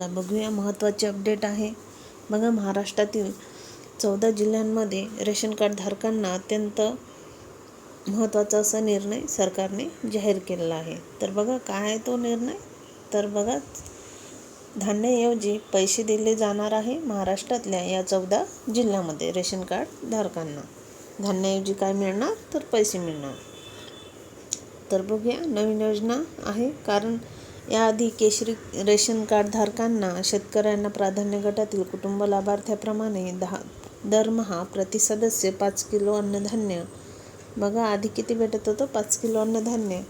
बघूया महत्त्वाचे अपडेट आहे. बघा महाराष्ट्रातील चौदा जिल्ह्यांमध्ये रेशन कार्ड धारकांना अत्यंत महत्त्वाचा असा निर्णय सरकारने जाहीर केलेला आहे. तर बघा काय आहे तो निर्णय? तर बघा धान्याऐवजी पैसे दिले जाणार आहे महाराष्ट्रातल्या या चौदा जिल्ह्यामध्ये रेशन कार्ड धारकांना. धान्याऐवजी काय मिळणार? तर पैसे मिळणार. तर बघूया नवीन योजना आहे. कारण याआधी केशरी रेशन कार्ड धारकांना शेतकऱ्यांना प्राधान्य गटातील कुटुंब लाभार्थ्याप्रमाणे दहा दरमहा प्रति सदस्य पाच किलो अन्नधान्य. बघा आधी किती भेटत होतं? पाच किलो अन्नधान्य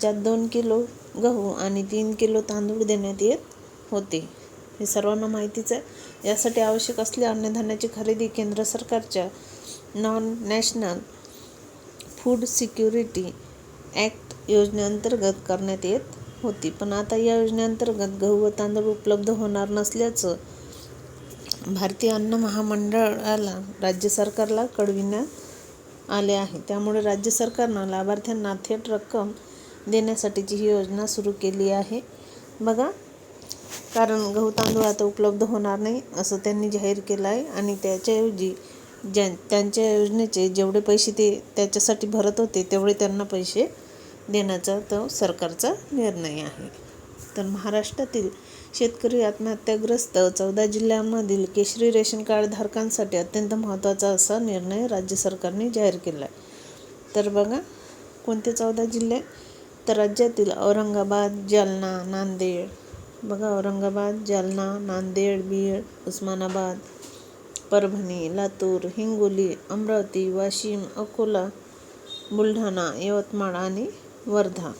ज्यात दोन किलो गहू आणि तीन किलो तांदूळ देण्यात येत होते. हे सर्वांना माहितीच आहे. यासाठी आवश्यक असलेल्या अन्नधान्याची खरेदी केंद्र सरकारच्या non national food security act योजनेअंतर्गत करण्यात येत होती. पण आता या योजनेअंतर्गत गहू व तांदूळ उपलब्ध होणार नसल्याचं भारतीय अन्न महामंडळाला राज्य सरकारला कळविण्यात आले आहे. त्यामुळे राज्य सरकारनं लाभार्थ्यांना थेट रक्कम देण्यासाठीची ही योजना सुरू केली आहे. बघा कारण गहू तांदूळ आता उपलब्ध होणार नाही असं त्यांनी जाहीर केलं आहे आणि त्याच्याऐवजी ज्या त्यांच्या योजनेचे जेवढे पैसे ते त्याच्यासाठी भरत होते तेवढे त्यांना पैसे देण्याचा तो सरकारचा निर्णय आहे. तर महाराष्ट्रातील शेतकरी आत्महत्याग्रस्त चौदा जिल्ह्यांमधील केशरी रेशन कार्ड धारकांसाठी अत्यंत महत्त्वाचा असा निर्णय राज्य सरकारने जाहीर केला आहे तर बघा कोणते चौदा जिल्हे? तर राज्यातील औरंगाबाद जालना नांदेड. बघा औरंगाबाद जालना नांदेड बीड उस्मानाबाद परभणी लातूर हिंगोली अमरावती वाशिम अकोला बुलढाणा यवतमाळ आणि वर्धा.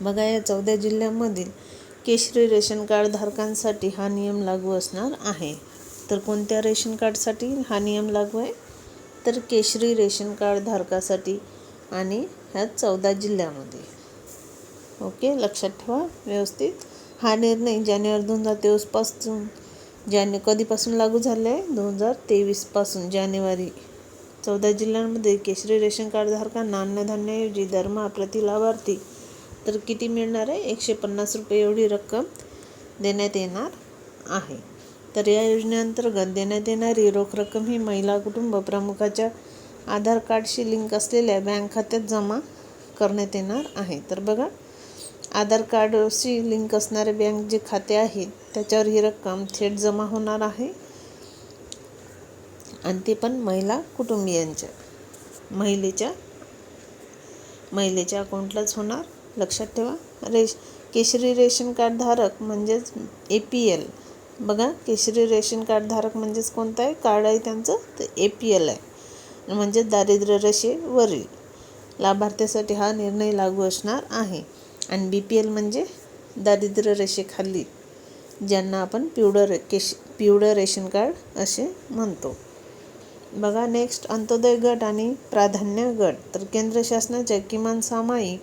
बघा या चौदा जिल्ह्यांमधील केशरी रेशन कार्ड धारकांसाठी हा नियम लागू असणार आहे. तर कोणत्या रेशन कार्डसाठी हा नियम लागू आहे? तर केशरी रेशन कार्ड धारकासाठी आणि ह्या चौदा जिल्ह्यामध्ये. ओके लक्षात ठेवा व्यवस्थित. हा निर्णय जानेवारी दोन हजार तेवीसपासून जाने कधीपासून लागू झाला आहे दोन हजार तेवीसपासून जानेवारी चौदा जिल्ह्यांमध्ये केशरी रेशन कार्डधारकांना अन्नधान्याऐवजी दरमहा प्रति लाभार्थी. तर किती मिळणार आहे? एकशे पन्नास रुपये एवढी रक्कम देण्यात येणार आहे. तर या योजनेअंतर्गत देण्यात येणारी रोख रक्कम ही महिला कुटुंब प्रमुखाच्या आधार कार्डशी लिंक असलेल्या बँक खात्यात जमा करण्यात येणार आहे. तर बघा आधार कार्डशी लिंक असणारे बँक जे खाते आहे त्याच्यावर ही रक्कम थेट जमा होणार आहे. आणि ते पण महिला कुटुंबियांच्या. महिलेच्या महिलेच्या अकाउंटलाच होणार. लक्षात ठेवा. रेश केशरी रेशन कार्ड धारक म्हणजेच ए पी एल बघा केशरी रेशन कार्ड धारक म्हणजेच कोणतं आहे? कार्ड आहे त्यांचं तर ए पी एल आहे. म्हणजे दारिद्र्य रेषेवरील लाभार्थ्यासाठी हा निर्णय लागू असणार आहे. आणि बी पी एल म्हणजे दारिद्र्य रेषेखाली ज्यांना आपण पिवळं रे केश पिवळं रेशन कार्ड असे म्हणतो. बघा नेक्स्ट अंत्योदय गट आणि प्राधान्य गट. तर केंद्र शासनाच्या किमान सामायिक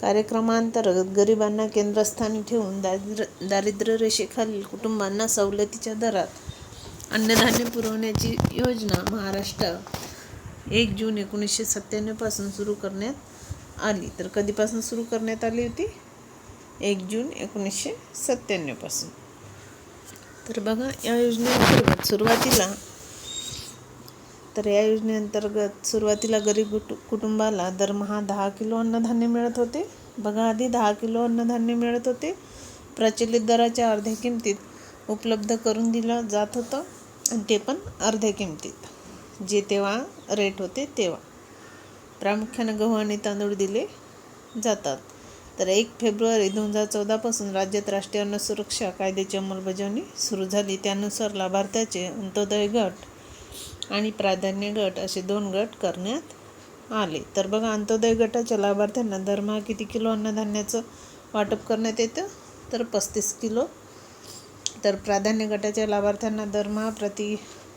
कार्यक्रमांतर्गत गरिबांना केंद्रस्थानी ठेवून दारिद्र्य दारिद्र्य रेषेखालील कुटुंबांना सवलतीच्या दरात अन्नधान्य पुरवण्याची योजना महाराष्ट्र एक जून एकोणीसशे सत्त्याण्णवपासून सुरू करण्यात आली. तर कधीपासून सुरू करण्यात आली होती? एक जून एकोणीसशे सत्त्याण्णवपासून तर बघा या योजनेअंतर्गत सुरुवातीला तर या योजनेअंतर्गत सुरुवातीला गरीब कुटु कुटुंबाला दरमहा दहा किलो अन्नधान्य मिळत होते. बघा आधी दहा किलो अन्नधान्य मिळत होते. प्रचलित दराच्या अर्ध्या किमतीत उपलब्ध करून दिलं जात होतं आणि ते पण अर्ध्या किमतीत. जे तेव्हा रेट होते तेव्हा. प्रामुख्यानं गहू आणि तांदूळ दिले जातात. तर एक फेब्रुवारी दोन हजार चौदापासून राज्यात राष्ट्रीय अन्न सुरक्षा कायद्याची अंमलबजावणी सुरू झाली. त्यानुसार लाभार्थ्याचे अंत्योदय गट आणि प्राधान्य गट असे दोन गट करण्यात आले. तर बघा अंत्योदय गटाच्या लाभार्थ्यांना दरमहा किती किलो अन्नधान्याचं वाटप करण्यात येतं? तर पस्तीस किलो. तर प्राधान्य गटाच्या लाभार्थ्यांना दरमहा प्रति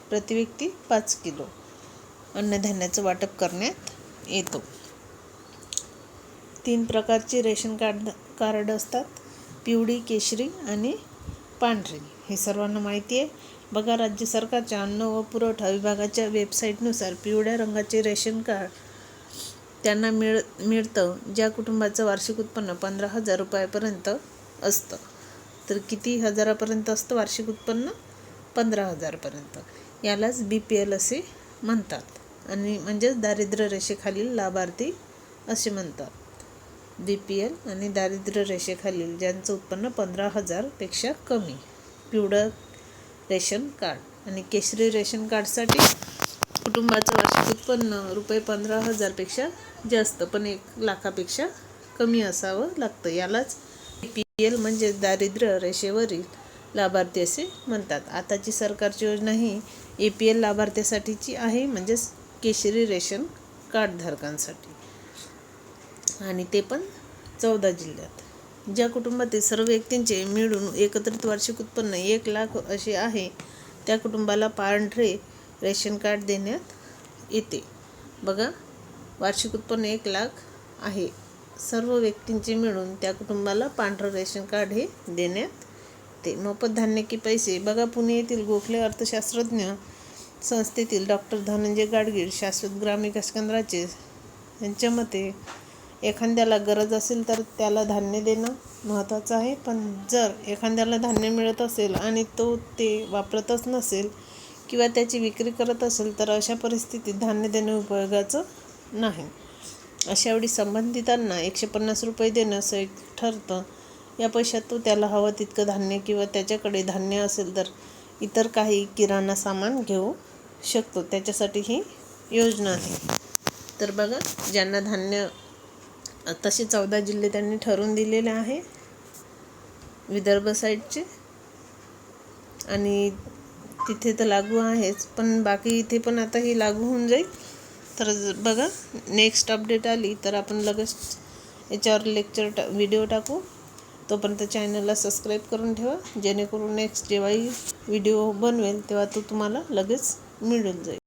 प्रति व्यक्ती पाच किलो अन्नधान्याचं वाटप करण्यात येतो. तीन प्रकारची रेशन कार्ड कार्ड असतात. पिवळी केशरी आणि पांढरी. हे सर्वांना माहिती आहे. बघा राज्य सरकारच्या अन्न व पुरवठा विभागाच्या वेबसाईटनुसार पिवळ्या रंगाचे रेशन कार्ड त्यांना मिळ मिळतं ज्या कुटुंबाचं वार्षिक उत्पन्न पंधरा हजार रुपयापर्यंत असतं. तर किती हजारापर्यंत असतं वार्षिक उत्पन्न? पंधरा हजारपर्यंत. यालाच बी पी एल असे म्हणतात. आणि म्हणजेच दारिद्र्य रेषेखालील लाभार्थी असे म्हणतात. बी पी एल आणि दारिद्र्य रेषेखालील ज्यांचं उत्पन्न पंधरा हजारपेक्षा कमी पिवळं रेशन कार्ड. आणि केशरी रेशन कार्डसाठी कुटुंबाचं वार्षिक उत्पन्न रुपये पंधरा हजारपेक्षा जास्त पण एक लाखापेक्षा कमी असावं लागतं. यालाच पी एल म्हणजे दारिद्र्य रेषेवरील लाभार्थी असे म्हणतात. आताची सरकारची योजना ही ए पी एल लाभार्थ्यासाठीची आहे म्हणजेच केशरी रेशन कार्डधारकांसाठी. आणि ते पण चौदा जिल्ह्यात. ज्या कुटुंबातील सर्व व्यक्तींचे मिळून एकत्रित वार्षिक उत्पन्न एक लाख असे आहे त्या कुटुंबाला पांढरे रेशन कार्ड देण्यात येते. बघा वार्षिक उत्पन्न एक लाख आहे. सर्व व्यक्तींचे मिळून त्या कुटुंबाला पांढरं रेशन कार्ड हे देण्यात येते. मोफत धान्य की पैसे. बघा पुणे येथील गोखले अर्थशास्त्रज्ञ संस्थेतील डॉक्टर धनंजय गाडगीळ शाश्वत ग्राम विकास केंद्राचे यांच्या मते एखाद्याला गरज असेल तर त्याला धान्य देणं महत्त्वाचं आहे. पण जर एखाद्याला धान्य मिळत असेल आणि तो ते वापरतच नसेल किंवा त्याची विक्री करत असेल तर अशा परिस्थितीत धान्य देणं उपयोगाचं नाही. अशावेळी संबंधितांना एकशे पन्नास रुपये देणं असं एक ठरतं. या पैशात तो त्याला हवं तितकं धान्य किंवा त्याच्याकडे धान्य असेल तर इतर काही किराणा सामान घेऊ शकतो. त्याच्यासाठी ही योजना आहे. तर बघा ज्यांना धान्य तसे चौदा जिल्हे त्यांनी ठरवून दिलेले आहे. विदर्भ साईडचे आणि तिथे तर लागू आहेच पण बाकी इथे पण आता ही लागू होऊन जाईल. तर बघा नेक्स्ट अपडेट आली तर आपण लगेच याच्यावर लेक्चर टा व्हिडिओ टाकू. तोपर्यंत चॅनलला सबस्क्राईब करून ठेवा. जेणेकरून नेक्स्ट जेव्हाही व्हिडिओ बनवेल तेव्हा तो तुम्हाला लगेच मिळून जाईल.